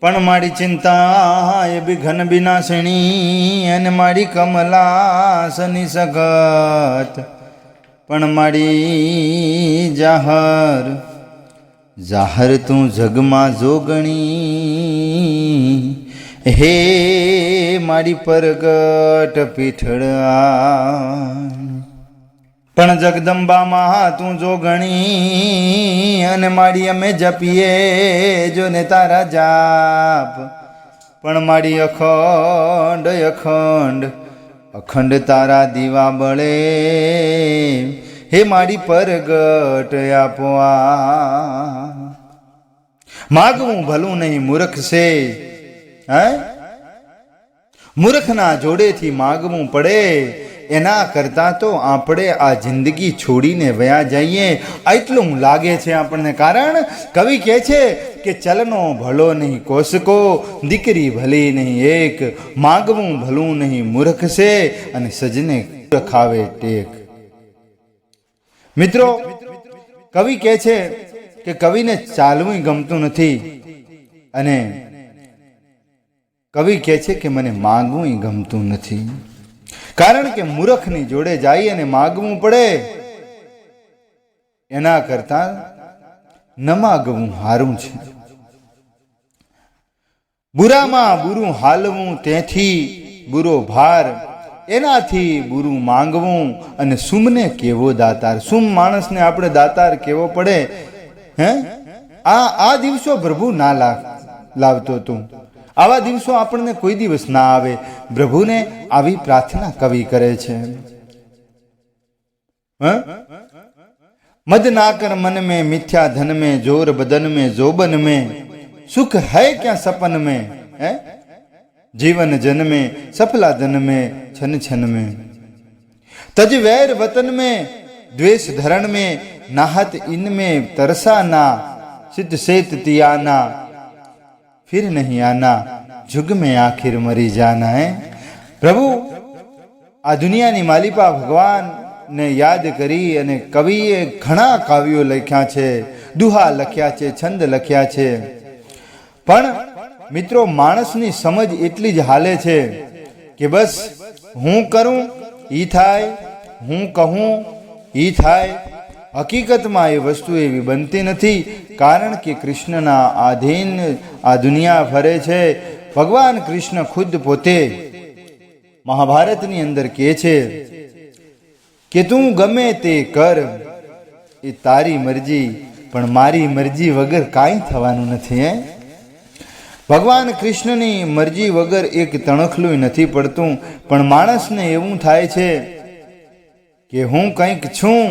પણ મારી ચિંતા એ બી ઘન વિનાશણી અને મારી કમલા સની સગત. પણ મારી જાહર જાહર તું જગમાં જોગણી હે મારી પરગટ પીઠળા પણ જગદંબામાં તું જો ગણી અને મારી અમે જપીએ, જો ને તારા જાપ. પણ મારી અખંડ અખંડ અખંડ તારા દીવા બળે. હે મારી પરગટ આપવા માગવું ભલું નહીં, મૂર્ખ છે. હે? મૂર્ખના જોડેથી માગવું પડે. એના કરતાં તો આપણે આ જિંદગી છોડીને વયા જઈએ એટલું લાગે છે આપણને કારણ, કવિ કહે છે કે ચલનો ભલો નહીં કોસકો, દીકરી ભલી નહીં એક, માગવું ભલું નહીં મૂર્ખ છે અને સજને ખાવે ટેક. મિત્રો, કવિ કહે છે કે કવિને ચાલવું ગમતું નથી અને કવિ કહે છે કે મને માગવું ગમતું નથી. કારણ કે મૂર્ખની જોડે જાય અને માગવું પડે. એના કરતા ન માગવું હારું છે. બુરામાં બુરું હાલવું તેથી બુરો ભાર, એનાથી બુરું માંગવું અને સુમને કેવો દાતાર? સુમ માણસને આપણે દાતાર કેવો પડે? હે? આ આ દિવસો પ્રભુ ના લાવ લાવતો તું. આવા દિવસો આપણને કોઈ દિવસ ના આવે પ્રભુને આવી પ્રાર્થના કવિ કરે છે હ? મદ ના કર મન में मिथ्या धन में जोर बदन में जोबन में सुख है क्या सपन में है जीवन जन में सफला धन में छन छन में तज वैर वतन में द्वेष धरण में नाहत इनमें तरसा ना सिद्ध सेत तियाना फिर नहीं आना जुग में आखिर मरी जाना है પ્રભુ આ દુનિયાની માલિપા ભગવાનને યાદ કરી અને કવિએ ઘણા કાવ્યો લખ્યા છે દુહા લખ્યા છે છંદ લખ્યા છે પણ મિત્રો માણસની સમજ એટલી જ હાલે છે કે બસ હું કરું ઈ થાય હું કહું ઈ થાય હકીકતમાં એ વસ્તુ એવી બનતી નથી, કારણ કે કૃષ્ણના આધીન આ દુનિયા ફરે છે. ભગવાન કૃષ્ણ ખુદ પોતે મહાભારતની અંદર કહે છે કે તું ગમે તે કર, એ તારી મરજી, પણ મારી મરજી વગર કાંઈ થવાનું નથી, હે? ભગવાન કૃષ્ણની મરજી વગર એક તણખલું નથી પડતું, પણ માણસને એવું થાય છે કે હું કંઈક છું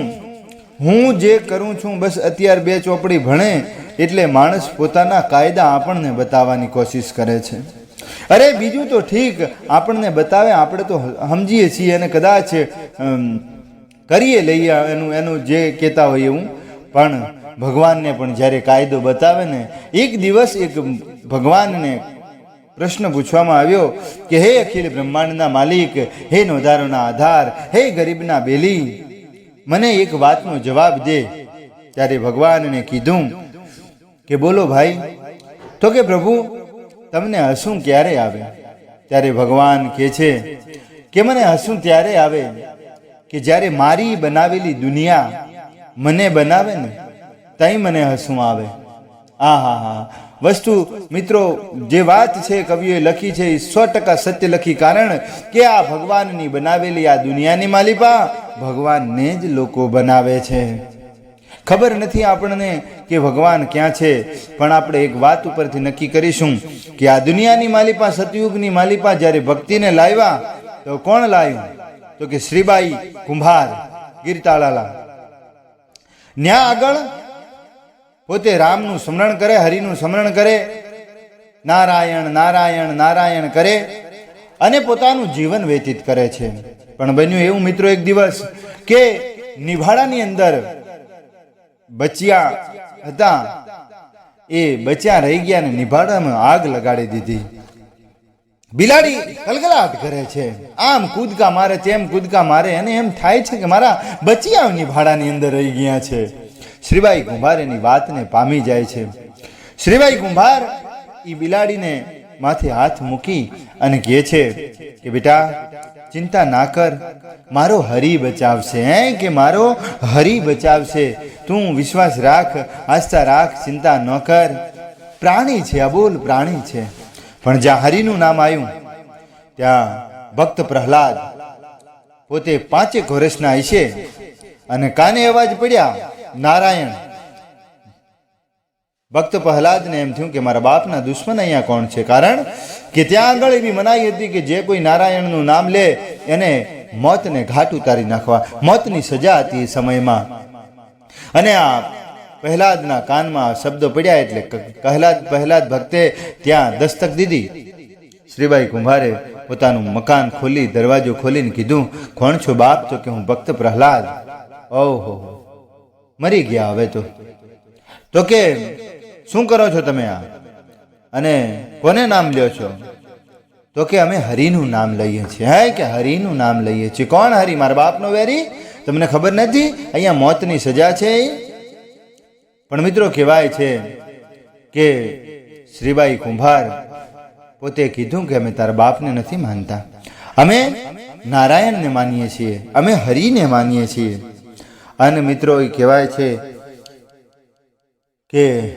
હું જે કરું છું, બસ અત્યારે બે ચોપડી ભણે, એટલે માણસ પોતાના કાયદા આપણને બતાવવાની કોશિશ કરે છે. અરે, બીજું તો ઠીક, આપણને બતાવે, આપણે તો સમજીએ છીએ અને કદાચ કરીએ લઈએ એનું એનું જે કહેતા હોય એવું પણ ભગવાનને પણ જ્યારે કાયદો બતાવે ને, એક દિવસ એક ભગવાનને પ્રશ્ન પૂછવામાં આવ્યો કે, હે અખિલ બ્રહ્માંડના માલિક, હે નોધારોના આધાર, હે ગરીબના બેલી મને એક વાતનો જવાબ દે ત્યારે ભગવાનને કીધું કે બોલો ભાઈ, તો કે પ્રભુ, તમને હસું ક્યારે આવે? ત્યારે ભગવાન કહે છે કે મને હસું ત્યારે આવે કે જ્યારે મારી બનાવેલી દુનિયા મને બનાવે ને, તઈ મને હસું આવે. આ હા હા વસ્તુ, મિત્રો, જે વાત છે, કવિએ લખી છે, એ સો ટકા સત્ય લખી. કારણ કે આ ભગવાનની બનાવેલી આ દુનિયાની માલિપા ભગવાનને જ લોકો બનાવે છે. ખબર નથી આપણને કે ભગવાન ક્યાં છે, પણ આપણે એક વાત ઉપરથી નક્કી કરીશું કે આ દુનિયાની માલિપા સતયુગની માલિપા જ્યારે ભક્તિને લાવ્યા, તો કોણ લાવ્યું તો કે શ્રીબાઈ કુંભાર ગીરતાળાલા ન્યા આગળ પોતે રામનું સ્મરણ કરે, હરિનું સ્મરણ કરે, નારાયણ નારાયણ નારાયણ કરે અને પોતાનું જીવન વ્યતીત કરે છે. પણ બન્યું એવું મિત્રો એક દિવસ કે નિભાડાની અંદર બચ્યા હતા. એ બચ્યા રહી ગયા ને નિભાડામાં આગ લગાડી દીધી. બિલાડી કલકલાટ કરે છે. આમ કૂદકા મારે એમ કૂદકા મારે અને એમ થાય છે કે મારા બચિયાની નિભાડાની અંદર રહી ગયા છે. શ્રીબાઈ કુંભાર એની વાતને પામી જાય છે. શ્રીબાઈ કુંભાર એ બિલાડીને માથે હાથ મૂકી અને કહે છે કે, બેટા, ચિંતા ના કર. મારો હરી બચાવશે, હે? કે મારો હરી બચાવશે? તું વિશ્વાસ રાખ, આસ્થા રાખ, ચિંતા ન કર. પ્રાણી છે અબોલ પ્રાણી છે. પણ જ્યાં હરિનું નામ આવ્યું ત્યાં ભક્ત પ્રહલાદ પોતે પાંચેક વર્ષના હશે અને કાને અવાજ પડ્યા? નારાયણ. ભક્ત પ્રહલાદને એમ થયું કે મારા બાપના દુશ્મન અહીંયા કોણ છે? કારણ કે ત્યાં આગળ એવી મનાઈ હતી કે જે કોઈ નારાયણનું નામ લે, એને મોતને ઘાટ ઉતારી નાખવા, મોતની સજા હતી એ સમયમાં. અને આ પહેલાદના કાનમાં શબ્દો પડ્યા એટલે કહલાદ પ્રહલાદ ભક્તે ત્યાં દસ્તક દીધી. શ્રીબાઈ કુંભારે પોતાનું મકાન ખોલી, દરવાજો ખોલીને કીધું, કોણ છો બાપ? તો કે હું ભક્ત પ્રહલાદ. ઓહો. મરી ગયા હવે તો. તો કે, શું કરો છો તમે આ? અને કોને નામ લ્યો છો? તો કે અમે હરિનું નામ લઈએ છીએ. હે, કે હરિનું નામ લઈએ છીએ. કોણ હરિ? મારા બાપનો વેરી? તમને ખબર નથી? અહીંયા મોતની સજા છે પણ મિત્રો કહેવાય છે કે શ્રીબાઈ કુંભાર પોતે કીધું કે અમે તારા બાપને નથી માનતા. અમે નારાયણને માનીએ છીએ. અમે હરિને માનીએ છીએ. અને મિત્રો એ કહેવાય છે કે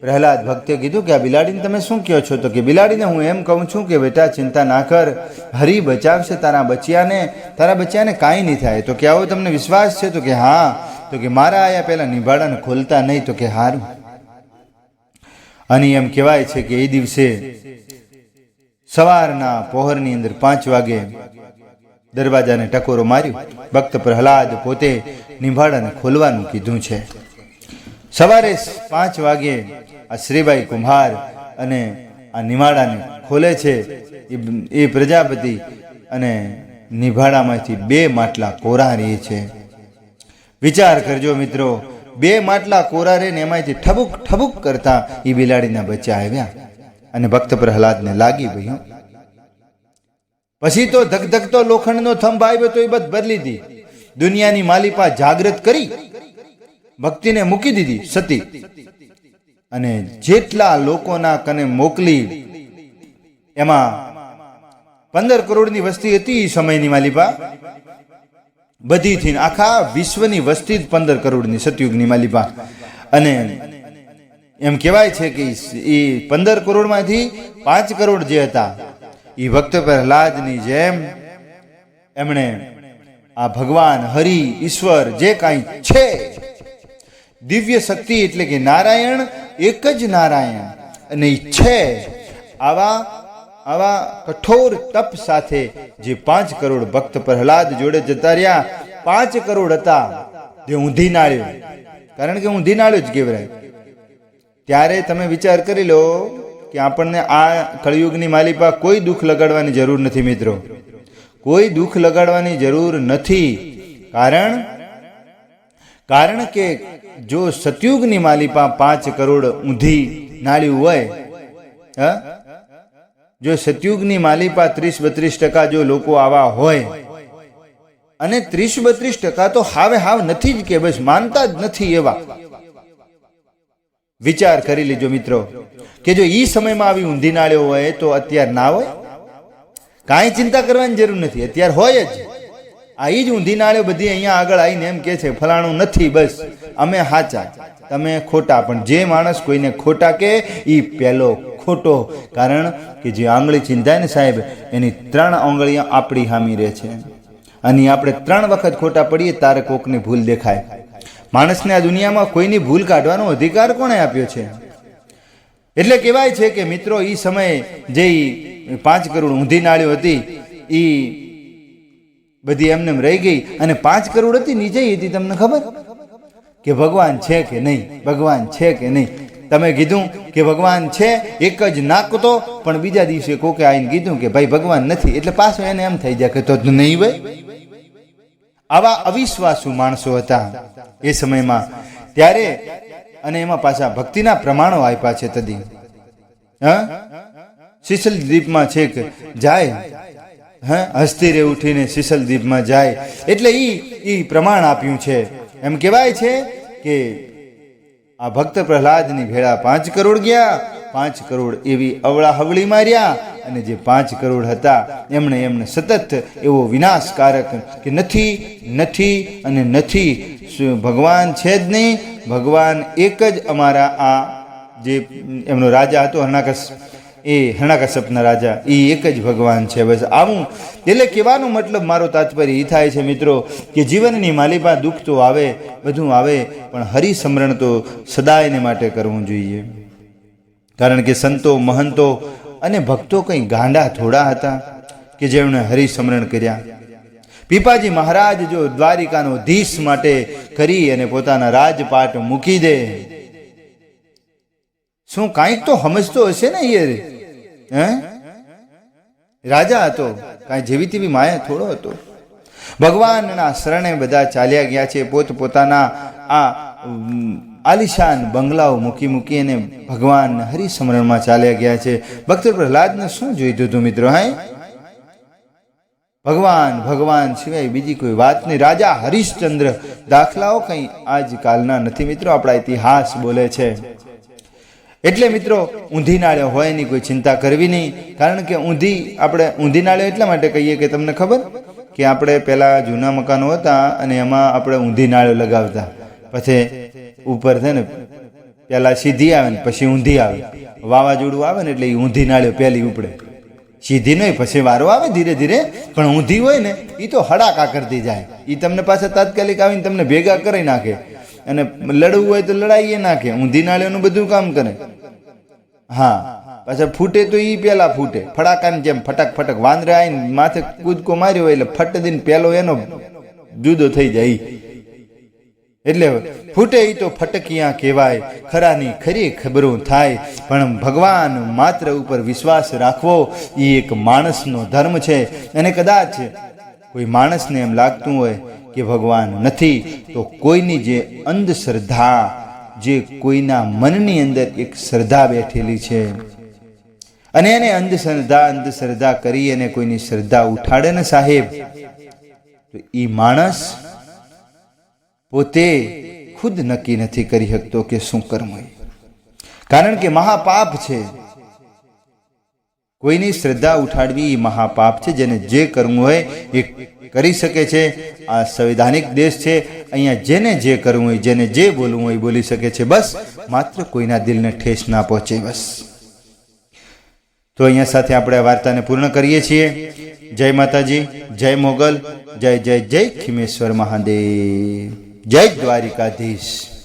પ્રહલાદ ભક્તે કીધું કે આ બિલાડીને તમે શું કહો છો? તો કે બિલાડીને હું એમ કહું છું કે બેટા, ચિંતા ના કર. હરી બચાવશે તારા બચ્યાને. તારા બચ્યાને કાંઈ નહીં થાય. તો કે આવો તમને વિશ્વાસ છે? તો કે હા. તો કે મારા આયા પહેલાં નિભાડાને ખોલતા નહીં. તો કે હારું. અને એમ કહેવાય છે કે એ દિવસે સવારના પહોરની અંદર પાંચ વાગે દરવાજાને ટકોરો માર્યો. ભક્ત પ્રહલાદ પોતે નિભાડાને ખોલવાનું કીધું છે. સવારે પાંચ વાગે આ શ્રીભાઈ કુંભાર અને આ નિમાડાને ખોલે છે. એ- પ્રજાપતિ અને નિભાડામાંથી બે માટલા કોરા રહે છે. વિચાર કરજો મિત્રો, બે માટલા કોરા રહે ને એમાંથી ઠબુક ઠબુક કરતા એ બિલાડીના બચ્ચા આવ્યા. અને ભક્ત પ્રહલાદને લાગી ગયું પછી તો ધગધગતો લોખંડનો થંભ આવ્યો તો એ બધ બદલી હતી દુનિયાની માલિપા જાગૃત કરી ભક્તિને મૂકી દીધી સતી. અને જેટલા લોકોના કને મોકલી, એમાં પંદર કરોડની વસ્તી હતી એ સમયની માલિપા. બધીથી આખા વિશ્વની વસ્તી જ પંદર કરોડની સતયુગની માલિપા. અને એમ કહેવાય છે કે એ પંદર કરોડમાંથી પાંચ કરોડ જે હતા એ ભક્ત પ્રહલાદની જેમ એમણે આ ભગવાન, હરિ, ઈશ્વર જે કાંઈ છે. દિવ્ય શક્તિ એટલે કે નારાયણ, એક જ નારાયણ. અને છે આવા આવા કઠોર તપ સાથે જે પાંચ કરોડ ભક્ત પ્રહલાદ જોડે જતા રહ્યા, પાંચ કરોડ હતા જે ઊંધી નાળ્યો. કારણ કે ઊંધી નાળ્યો જ કહેવાય ત્યારે તમે વિચાર કરી લો કે આપણને આ કળિયુગની માલિપા કોઈ દુઃખ લગાડવાની જરૂર નથી, મિત્રો. કોઈ દુઃખ લગાડવાની જરૂર નથી. કારણ? કારણ કે જો સતયુગની માલિપા પાંચ કરોડ ઊંધી નાળ્યું હોય, હ? જો સતયુગની માલિપા ત્રીસ બત્રીસ ટકા જો લોકો આવા હોય, અને ત્રીસ બત્રીસ ટકા તો હાવે હાવ નથી જ કે બસ માનતા જ નથી એવા. વિચાર કરી લેજો મિત્રો, કે જો એ સમયમાં આવી ઊંધી નાળ્યો હોય તો અત્યારે ના હોય. કાંઈ ચિંતા કરવાની જરૂર નથી. અત્યારે હોય જ. આ જ ઊંધી નાળે બધી અહીંયા આગળ આવીને એમ કે છે, ફલાણું નથી, બસ. અમે હાચા. તમે ખોટા. પણ જે માણસ કોઈને ખોટા કે એ પહેલો ખોટો. કારણ કે જે આંગળી ચિંતાય ને સાહેબ, એની ત્રણ આંગળીઓ આપણી હામી રહે છે. અને આપણે ત્રણ વખત ખોટા પડીએ, તારે કોકની ભૂલ દેખાય. માણસને આ દુનિયામાં કોઈની ભૂલ કાઢવાનો અધિકાર કોણે આપ્યો છે? એટલે કહેવાય છે કે મિત્રો એ સમયે જે પાંચ કરોડ ઊંધી નાળીઓ હતી એ બધી એમને રહી ગઈ. અને પાંચ કરોડ હતી, નીચે હતી, તમને ખબર? કે ભગવાન છે કે નહીં? ભગવાન છે કે નહીં? તમે કીધું કે ભગવાન છે, એક જ નાકતો પણ બીજા દિવસે કોકે આવીને કીધું કે ભાઈ ભગવાન નથી. એટલે પાછું એને એમ થઈ જાય કે તો નહીં ભાઈ આવા અવિશ્વાસુ માણસો હતા એ સમયમાં. ત્યારે અને એમાં પાછા ભક્તિના પ્રમાણો આપ્યા છે તદી. હા? શિશલ દ્વીપમાં છેક જાય? હા? હસ્તી રે ઉઠીને શીશલ દ્વીપમાં જાય. એટલે ઈ ઈ પ્રમાણ આપ્યું છે. એમ કહેવાય છે કે આ ભક્ત પ્રહલાદની ભેળા પાંચ કરોડ ગયા પાંચ કરોડ એવી અવળા હવળી માર્યા અને જે પાંચ કરોડ હતા, એમણે એમને સતત એવો વિનાશકારક કે નથી નથી અને નથી. ભગવાન છે જ નહીં? ભગવાન એક જ અમારા આ જે એમનો રાજા હતો હરણાકશ એ હરણાકશ્યપના રાજા, એ એક જ ભગવાન છે. બસ આવું. એટલે કહેવાનો મતલબ મારો તાત્પર્ય એ થાય છે મિત્રો કે જીવનની માલિપા દુઃખ તો આવે, બધું આવે, પણ હરિસમરણ તો સદાયને માટે કરવું જોઈએ. કારણ કે સંતો, મહંતો અને ભક્તો કંઈ ગાંડા થોડા હતા કે જેમણે હરિસમરણ કર્યા. પીપાજી મહારાજ જો દ્વારિકાનો ધીશ માટે કરી અને પોતાના રાજપાટ મૂકી દે. શું કાંઈક તો સમજતો હશે ને એ હે? રાજા હતો, કાંઈ જેવી તેવી માયા થોડો હતો. ભગવાનના શરણે બધા ચાલ્યા ગયા છે પોત પોતાના આ આલિશાન બંગલાઓ મૂકી મૂકી અને ભગવાન હરિસમરણમાં ચાલ્યા ગયા છે. ભક્ત પ્રહલાદને શું જોઈતું હતું મિત્રો, હે? ભગવાન ભગવાન સિવાય બીજી કોઈ વાત નહીં. રાજા હરિશ્ચંદ્ર દાખલાઓ કંઈ આજકાલના નથી મિત્રો, આપણા ઇતિહાસ બોલે છે. એટલે મિત્રો, ઊંધી નાળ્યો હોય એની કોઈ ચિંતા કરવી નહીં. કારણ કે ઊંધી, આપણે ઊંધી નાળ્યો એટલા માટે કહીએ કે તમને ખબર? કે આપણે પહેલાં જૂના મકાનો હતા અને એમાં આપણે ઊંધી નાળ્યો લગાવતા. પછી ઉપર છે ને પહેલાં સીધી આવે ને, પછી ઊંધી આવે. વાવાઝોડું આવે ને એટલે એ ઊંધી નાળ્યો પહેલી ઉપડે. સીધી નહીં, પછી વારો આવે ધીરે ધીરે, પણ ઊંધી હોય ને એ તો હડાકા કરતી જાય. એ તમને પાછા તાત્કાલિક આવીને તમને ભેગા કરી નાખે. અને લડવું હોય તો લડાઈએ નાખે. ઊંધી નાળીઓનું બધું કામ કરે. હા, પાછા ફૂટે તો એ પેલા ફૂટે. ફડાકાની જેમ ફટક ફટક વાંદરા આવીને માથે કૂદકો માર્યો હોય એટલે ફટ દઈને પેલો એનો જુદો થઈ જાય. એટલે ફૂટે તો ફટકિયા કહેવાય, ખરાની ખરી ખબરો થાય. પણ ભગવાન માત્ર ઉપર વિશ્વાસ રાખવો એ એક માણસનો ધર્મ છે. અને કદાચ કોઈ માણસને એમ લાગતું હોય કે ભગવાન નથી, તો કોઈની જે અંધશ્રદ્ધા, જે કોઈના મનની અંદર એક શ્રદ્ધા બેઠેલી છે. અને એને અંધશ્રદ્ધા અંધશ્રદ્ધા કરી અને કોઈની શ્રદ્ધા ઉઠાડે ને સાહેબ, તો એ માણસ પોતે ખુદ નક્કી નથી કરી શકતો કે શું કરવું. કારણ કે મહાપાપ છે. કોઈની શ્રદ્ધા ઉઠાડવી એ મહાપાપ છે. જેને જે કરવું હોય એ કરી શકે છે. આ સંવિધાનિક દેશ છે. અહીંયા જેને જે કરવું હોય, જેને જે બોલવું હોય બોલી શકે છે. બસ, માત્ર કોઈના દિલને ઠેસ ના પહોંચે બસ. તો અહીંયા સાથે આપણે આ વાર્તાને પૂર્ણ કરીએ છીએ. જય માતાજી, જય મોગલ, જય જય જય ખીમેશ્વર મહાદેવ. જય દ્વારિકાધીશ.